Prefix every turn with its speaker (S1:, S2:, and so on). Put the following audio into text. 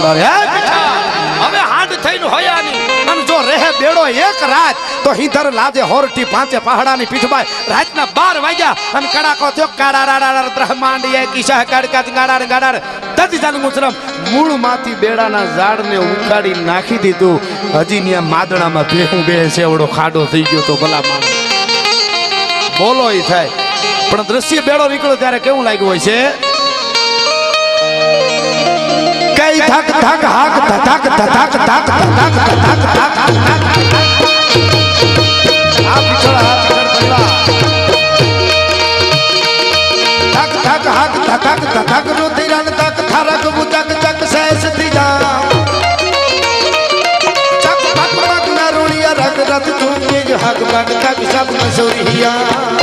S1: હવે હાડ થઈને હયાની અને જો રહે બેડો એક રાત તો હિધર લાજે હોરટી પાંચે પહાડાની પીઠમાં રાતના બાર વાગ્યા અને કડાકો થયો કાડા રાડા બ્રહ્માંડ એ કિશા કડકા મૂળમાંથી બેડાના ઝાડને ઉખાડી નાખી દીધું. હજી ન્યા માદણામાં ભેહું બે સેવડો ખાડો થઈ ગયો તો ભલા માણસ. બોલો થાય. પણ દ્રશ્ય બેડો નીકળ્યો ત્યારે કેવું લાગ્યું હોય છે? કઈ ધક ધક હાક ધક ધક ધક ધક ધક ધક આ પીછળ પરિવાર ધક ધક હાક ધક ધક નો તિરંગ ધક થરક બુચક ધક સહેસ તિજા ચક પક પક નરુણિયા રગ રત તુમે જો હક પગ ધક સબ મસુરિયા